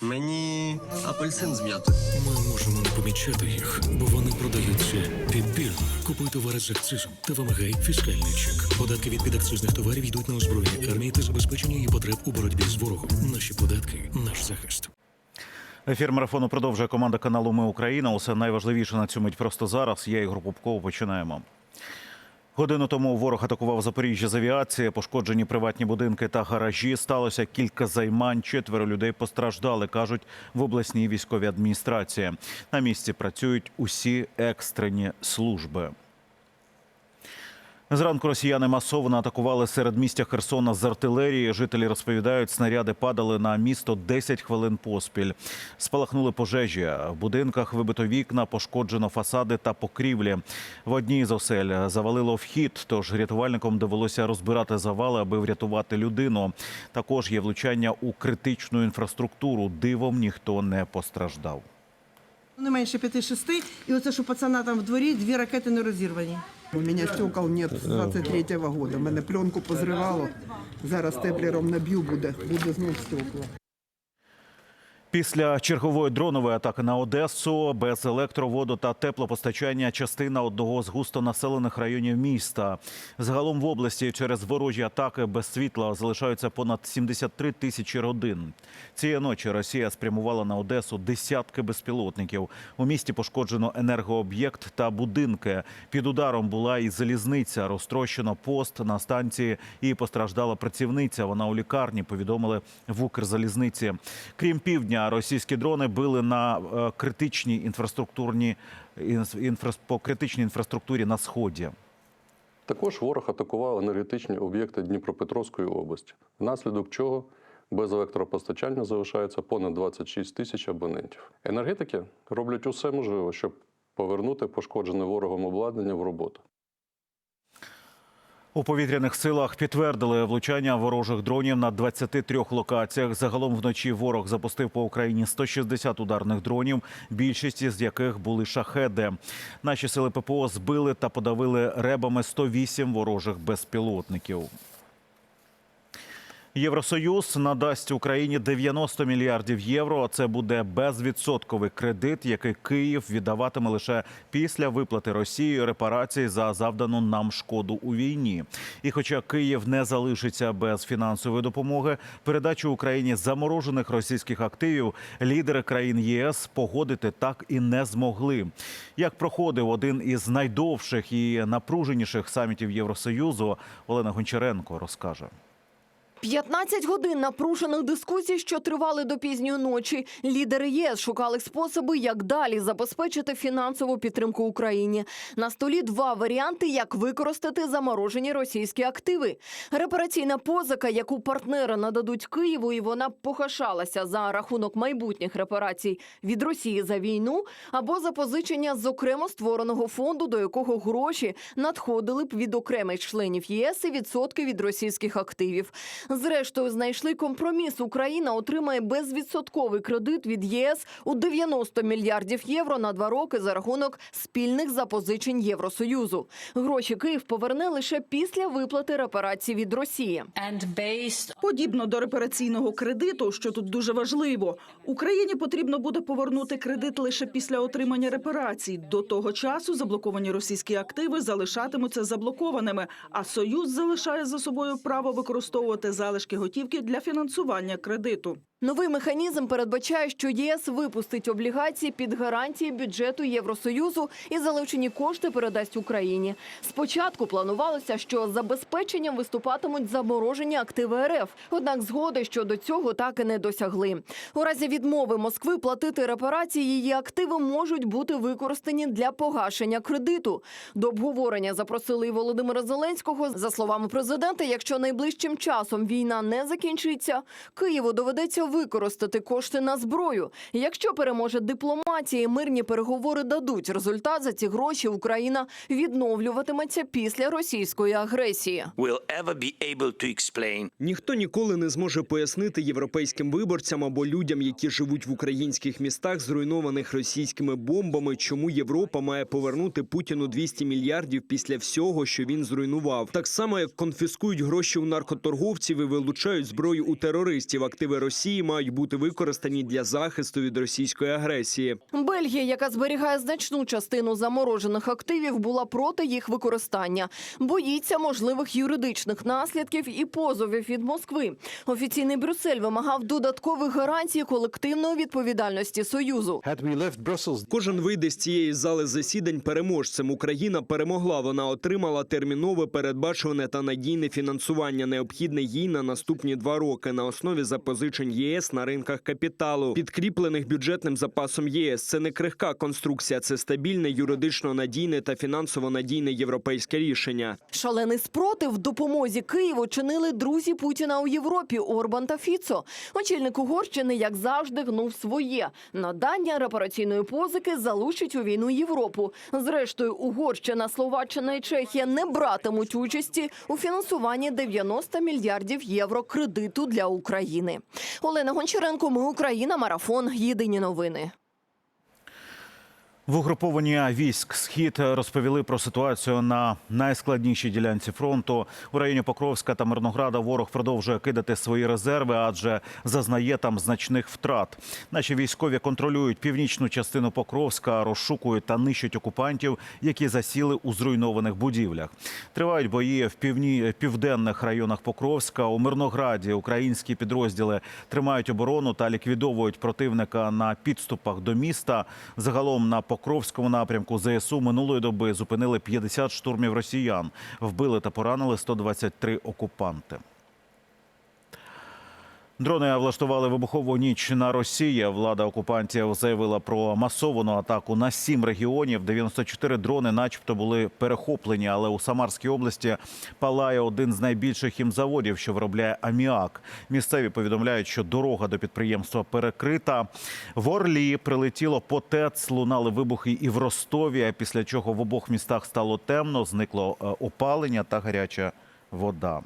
Мені апельсин з м'ятою. Ми можемо не помічати їх, бо вони продаються підбірно. Купуй товари з акцизом та вимагай фіскальний чек. Податки від підакцизних товарів йдуть на озброєння армії та забезпечення її потреб у боротьбі з ворогом. Наші податки наш захист. Ефір марафону продовжує команда каналу Ми Україна. Усе найважливіше на цю мить просто зараз. Я Ігор Попков. Починаємо. Годину тому ворог атакував Запоріжжя з авіації, пошкоджені приватні будинки та гаражі. Сталося кілька займань. Четверо людей постраждали, кажуть в обласній військовій адміністрації. На місці працюють усі екстрені служби. Зранку росіяни масово атакували серед містя Херсона з артилерії. Жителі розповідають, снаряди падали на місто 10 хвилин поспіль. Спалахнули пожежі. В будинках вибито вікна, пошкоджено фасади та покрівлі. В одній з осель завалило вхід, тож рятувальникам довелося розбирати завали, аби врятувати людину. Також є влучання у критичну інфраструктуру. Дивом ніхто не постраждав. Не менше 5-6. І оце, що пацана там в дворі, дві ракети не розірвані. У мене стекол нет з 23-го года. Мене пленку позривало. Зараз теплером наб'ю, буде, буде знов стекла. Після чергової дронової атаки на Одесу без електроводу та теплопостачання частина одного з густонаселених районів міста. Загалом в області через ворожі атаки без світла залишаються понад 73 тисячі родин. Цієї ночі Росія спрямувала на Одесу десятки безпілотників. У місті пошкоджено енергооб'єкт та будинки. Під ударом була і залізниця. Розтрощено пост на станції і постраждала працівниця. Вона у лікарні повідомили в Укрзалізниці. Крім півдня, російські дрони били на е, критичній інфраструктурні інф- інфра- по критичній інфраструктурі на сході. Також ворог атакував енергетичні об'єкти Дніпропетровської області, внаслідок чого без електропостачання залишається понад 26 тисяч абонентів. Енергетики роблять усе можливе, щоб повернути пошкоджене ворогом обладнання в роботу. У повітряних силах підтвердили влучання ворожих дронів на 23 локаціях. Загалом вночі ворог запустив по Україні 160 ударних дронів, більшість з яких були шахеди. Наші сили ППО збили та подавили ребами 108 ворожих безпілотників. Євросоюз надасть Україні 90 мільярдів євро. Це буде безвідсотковий кредит, який Київ віддаватиме лише після виплати Росією репарацій за завдану нам шкоду у війні. І хоча Київ не залишиться без фінансової допомоги, передачу Україні заморожених російських активів лідери країн ЄС погодити так і не змогли. Як проходив один із найдовших і напруженіших самітів Євросоюзу, Олена Гончаренко розкаже. 15 годин напружених дискусій, що тривали до пізньої ночі. Лідери ЄС шукали способи, як далі забезпечити фінансову підтримку Україні. На столі два варіанти, як використати заморожені російські активи. Репараційна позика, яку партнери нададуть Києву, і вона погашалася за рахунок майбутніх репарацій від Росії за війну, або запозичення з окремо створеного фонду, до якого гроші надходили б від окремих членів ЄС і відсотки від російських активів. Зрештою, знайшли компроміс. Україна отримає безвідсотковий кредит від ЄС у 90 мільярдів євро на два роки за рахунок спільних запозичень Євросоюзу. Гроші Київ поверне лише після виплати репарацій від Росії. Подібно до репараційного кредиту, що тут дуже важливо, Україні потрібно буде повернути кредит лише після отримання репарацій. До того часу заблоковані російські активи залишатимуться заблокованими, а Союз залишає за собою право використовувати залишки готівки для фінансування кредиту. Новий механізм передбачає, що ЄС випустить облігації під гарантії бюджету Євросоюзу і залучені кошти передасть Україні. Спочатку планувалося, що забезпеченням виступатимуть заморожені активи РФ. Однак згоди щодо цього так і не досягли. У разі відмови Москви платити репарації її активи можуть бути використані для погашення кредиту. До обговорення запросили і Володимира Зеленського. За словами президента, якщо найближчим часом війна не закінчиться, Києву доведеться використати кошти на зброю. Якщо переможе дипломатія, і мирні переговори дадуть результат за ці гроші. Україна відновлюватиметься після російської агресії. Ніхто ніколи не зможе пояснити європейським виборцям або людям, які живуть в українських містах, зруйнованих російськими бомбами, чому Європа має повернути Путіну 200 мільярдів після всього, що він зруйнував. Так само, як конфіскують гроші у наркоторговців і вилучають зброю у терористів, активи Росії Росії мають бути використані для захисту від російської агресії. Бельгія, яка зберігає значну частину заморожених активів, була проти їх використання. Боїться можливих юридичних наслідків і позовів від Москви. Офіційний Брюссель вимагав додаткових гарантій колективної відповідальності союзу. Кожен вийде з цієї зали засідань переможцем. Україна перемогла. Вона отримала термінове, передбачуване та надійне фінансування, необхідне їй на наступні два роки на основі запозичень ЄС на ринках капіталу, підкріплених бюджетним запасом ЄС. Це не крихка конструкція, це стабільне, юридично надійне та фінансово надійне європейське рішення. Шалений спротив допомозі Києву чинили друзі Путіна у Європі Орбан та Фіцо. Очільник Угорщини, як завжди, гнув своє надання репараційної позики залучить у війну Європу. Зрештою, Угорщина, Словаччина і Чехія не братимуть участі у фінансуванні 90 мільярдів євро кредиту для України. Олена Гончаренко, ми Україна, марафон. Єдині новини. В угрупованні військ Схід розповіли про ситуацію на найскладнішій ділянці фронту. У районі Покровська та Мирнограда ворог продовжує кидати свої резерви, адже зазнає там значних втрат. Наші військові контролюють північну частину Покровська, розшукують та нищать окупантів, які засіли у зруйнованих будівлях. Тривають бої в півні південних районах Покровська. У Мирнограді українські підрозділи тримають оборону та ліквідовують противника на підступах до міста. Загалом на Покровському напрямку ЗСУ минулої доби зупинили 50 штурмів росіян, вбили та поранили 123 окупанти. Дрони влаштували вибухову ніч на Росії. Влада окупантів заявила про масовану атаку на сім регіонів. 94 дрони, начебто, були перехоплені, але у Самарській області палає один з найбільших хімзаводів, що виробляє аміак. Місцеві повідомляють, що дорога до підприємства перекрита. В Орлі прилетіло по ТЕЦ, лунали вибухи і в Ростові. Після чого в обох містах стало темно, зникло е, опалення та гаряча вода.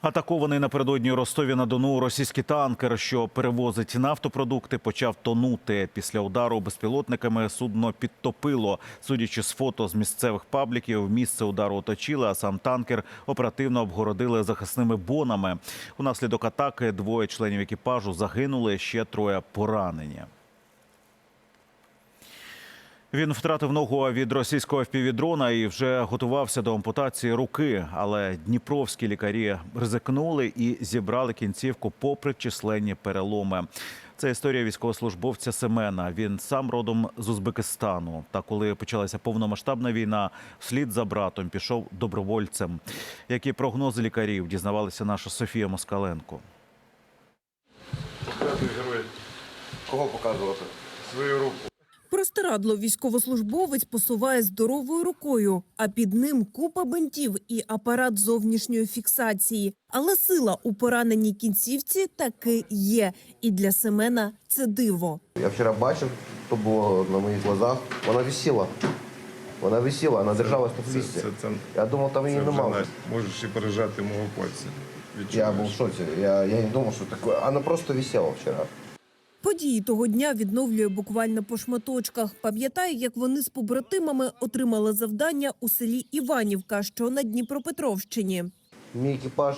Атакований напередодні у Ростові на Дону російський танкер, що перевозить нафтопродукти, почав тонути. Після удару безпілотниками судно підтопило. Судячи з фото з місцевих пабліків, місце удару оточили, а сам танкер оперативно обгородили захисними бонами. Унаслідок атаки двоє членів екіпажу загинули, ще троє поранені. Він втратив ногу від російського впівдрона і вже готувався до ампутації руки. Але дніпровські лікарі ризикнули і зібрали кінцівку попри численні переломи. Це історія військовослужбовця Семена. Він сам родом з Узбекистану. Та коли почалася повномасштабна війна, вслід за братом пішов добровольцем. Які прогнози лікарів дізнавалася наша Софія Москаленко. Кого показувати? Свою руку. Простирадло військовослужбовець посуває здоровою рукою, а під ним купа бинтів і апарат зовнішньої фіксації. Але сила у пораненій кінцівці таки є. І для Семена це диво. Я вчора бачив, то було на моїх глазах. Вона висіла. Вона висіла, вона держалась на хвісті. Я думав, там її немає. Можеш і пережати мого пальця. Я був в шоці. Я, я не думав, що таке. Вона просто висіла вчора. Події того дня відновлює буквально по шматочках. Пам'ятає, як вони з побратимами отримали завдання у селі Іванівка, що на Дніпропетровщині. Мій екіпаж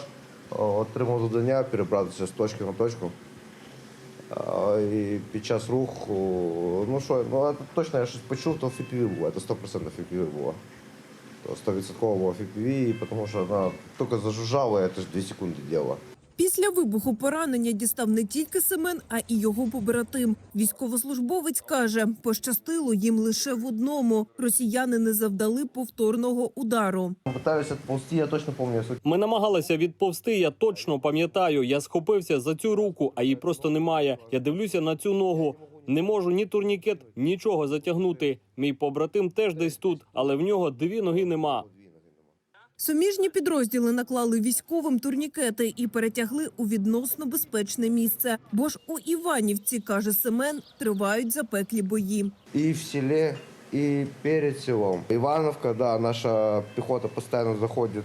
отримав завдання перебратися з точки на точку. І під час руху, ну що, ну точно я щось почув, то FPV було, це 100% FPV було. То 100% було тому що вона тільки зажужжала, це ж 2 секунди діло. Після вибуху поранення дістав не тільки Семен, а і його побратим. Військовослужбовець каже, пощастило їм лише в одному. Росіяни не завдали повторного удару. Пытаюся ползти, я точно пам'ятаю. Ми намагалися відповсти. Я точно пам'ятаю. Я схопився за цю руку, а її просто немає. Я дивлюся на цю ногу. Не можу ні турнікет, нічого затягнути. Мій побратим теж десь тут, але в нього дві ноги нема. Суміжні підрозділи наклали військовим турнікети і перетягли у відносно безпечне місце. Бо ж у Іванівці, каже Семен, тривають запеклі бої. І в селі, і перед селом. Івановка, да, наша піхота постійно заходить,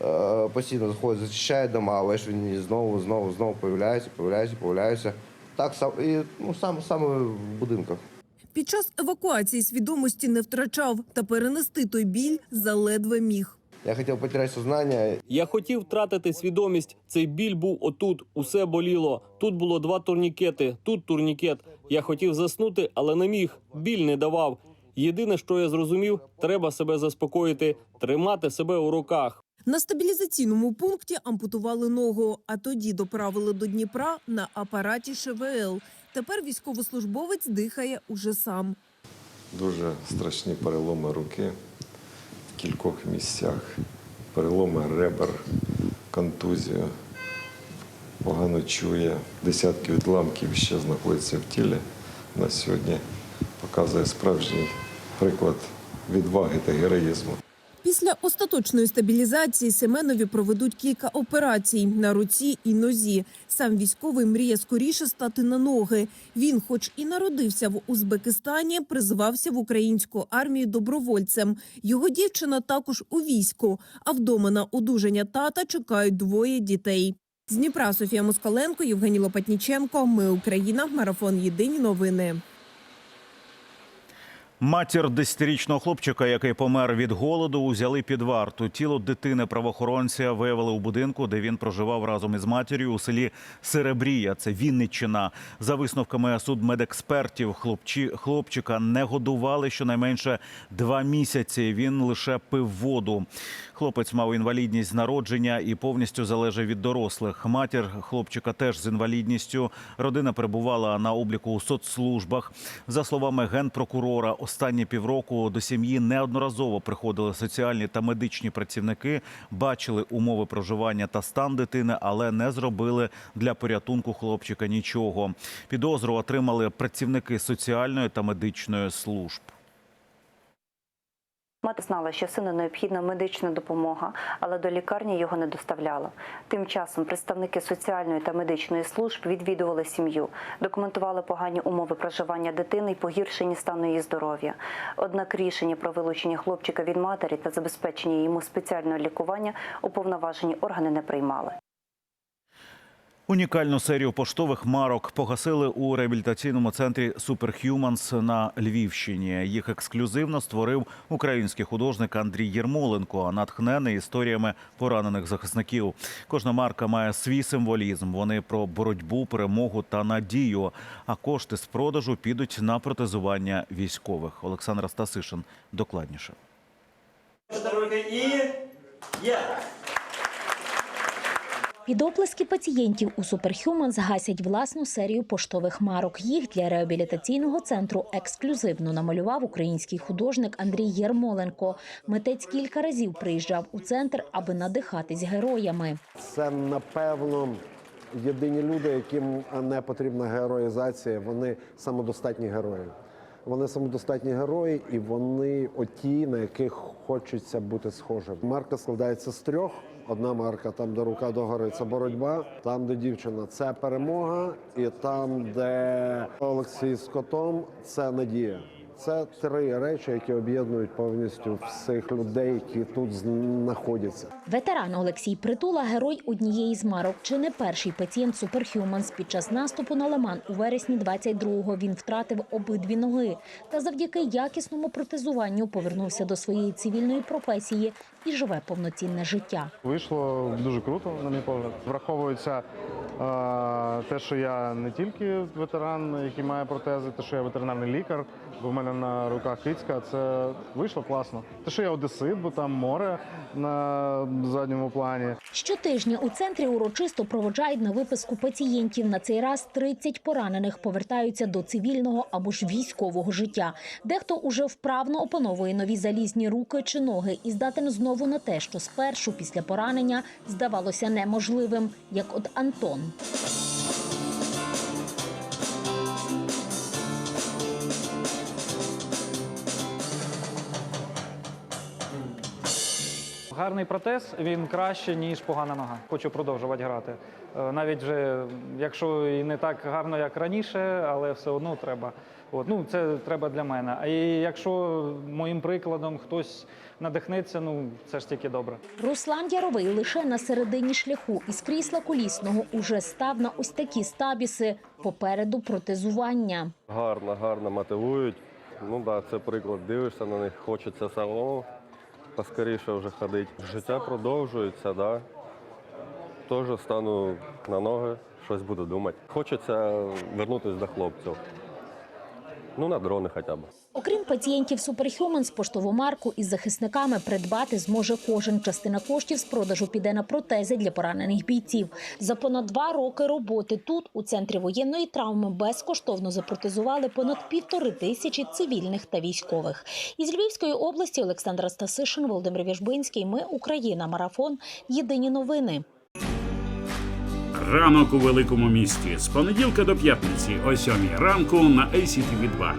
е, постійно заходить, зачищає дома, але ж вони знову, знову, знову появляються, появляються, появляються. Так сам і ну саме саме в будинках. Під час евакуації свідомості не втрачав та перенести той біль заледве міг. Я хотел потерять сознание. Я хотів втратити свідомість. Цей біль був отут, усе боліло. Тут було два турнікети, тут турнікет. Я хотів заснути, але не міг. Біль не давав. Єдине, що я зрозумів, треба себе заспокоїти, тримати себе у руках. На стабілізаційному пункті ампутували ногу, а тоді доправили до Дніпра на апараті ШВЛ. Тепер військовослужбовець дихає уже сам. Дуже страшні переломи руки кількох місцях, переломи ребер, контузію, погано чує. Десятки відламків ще знаходяться в тілі. На сьогодні показує справжній приклад відваги та героїзму. Після остаточної стабілізації Семенові проведуть кілька операцій на руці і нозі. Сам військовий мріє скоріше стати на ноги. Він, хоч і народився в Узбекистані, призвався в українську армію добровольцем. Його дівчина також у війську. А вдома на одужання тата чекають двоє дітей. З Дніпра Софія Москаленко, Євгеній Лопатніченко. Ми Україна. Марафон. Єдині новини. Матір десятирічного хлопчика, який помер від голоду, узяли під варту. Тіло дитини правоохоронця виявили у будинку, де він проживав разом із матір'ю у селі Серебрія. Це Вінниччина. За висновками судмедекспертів, хлопчі, хлопчика не годували щонайменше два місяці. Він лише пив воду. Хлопець мав інвалідність з народження і повністю залежав від дорослих. Матір хлопчика теж з інвалідністю. Родина перебувала на обліку у соцслужбах. За словами генпрокурора, останні півроку до сім'ї неодноразово приходили соціальні та медичні працівники, бачили умови проживання та стан дитини, але не зробили для порятунку хлопчика нічого. Підозру отримали працівники соціальної та медичної служб. Мати знала, що сину необхідна медична допомога, але до лікарні його не доставляло. Тим часом представники соціальної та медичної служб відвідували сім'ю, документували погані умови проживання дитини і погіршення стану її здоров'я. Однак рішення про вилучення хлопчика від матері та забезпечення йому спеціального лікування уповноважені органи не приймали. Унікальну серію поштових марок погасили у реабілітаційному центрі Superhumans на Львівщині. Їх ексклюзивно створив український художник Андрій Єрмоленко, натхнений історіями поранених захисників. Кожна марка має свій символізм. Вони про боротьбу, перемогу та надію. А кошти з продажу підуть на протезування військових. Олександр Стасишин докладніше. Під оплески пацієнтів у Superhumans гасять власну серію поштових марок. Їх для реабілітаційного центру ексклюзивно намалював український художник Андрій Єрмоленко. Митець кілька разів приїжджав у центр, аби надихатись героями. Це напевно єдині люди, яким не потрібна героїзація. Вони самодостатні герої. Вони самодостатні герої, і вони оті, на яких хочеться бути схожим. Марка складається з трьох. Одна марка там, де рука догори, це боротьба. Там, де дівчина, це перемога, і там, де Олексій з котом, це надія. Це три речі, які об'єднують повністю всіх людей, які тут знаходяться. Ветеран Олексій Притула герой однієї з марок. Чи не перший пацієнт Superhumans під час наступу на Лиман у вересні 22-го він втратив обидві ноги. Та завдяки якісному протезуванню повернувся до своєї цивільної професії і живе повноцінне життя. Вийшло дуже круто, на мій погляд. Враховується е, те, що я не тільки ветеран, який має протези, те, що я ветеринарний лікар, бо в мене на руках кицька. Це вийшло класно. Те, що я одесит, бо там море на задньому плані. Щотижня у центрі урочисто проводжають на виписку пацієнтів. На цей раз 30 поранених повертаються до цивільного або ж військового життя. Дехто уже вправно опановує нові залізні руки чи ноги і здатен знову на те, що спершу після поранення здавалося неможливим, як от Антон. Гарний протез він краще, ніж погана нога. Хочу продовжувати грати. Е, Навіть вже якщо і не так гарно, як раніше, але все одно треба. От, ну, це треба для мене. А якщо моїм прикладом хтось надихнеться, ну це ж тільки добре. Руслан Яровий лише на середині шляху із крісла колісного уже став на ось такі стабіси попереду протезування. Гарно, гарно мотивують. Ну так, да, це приклад. Дивишся на них, хочеться самому поскоріше вже ходити. Життя продовжується, да. Теж стану на ноги, щось буду думати. Хочеться вернутися до хлопців. Ну, на дрони хоча б. Окрім пацієнтів Superhumans, поштову марку із захисниками придбати зможе кожен. Частина коштів з продажу піде на протези для поранених бійців. За понад два роки роботи тут, у центрі воєнної травми, безкоштовно запротезували понад півтори тисячі цивільних та військових. Із Львівської області Олександра Стасишин, Володимир Віжбинський. Ми Україна. Марафон. Єдині новини. Ранок у великому місті з понеділка до п'ятниці о 7 ранку на ACTV 2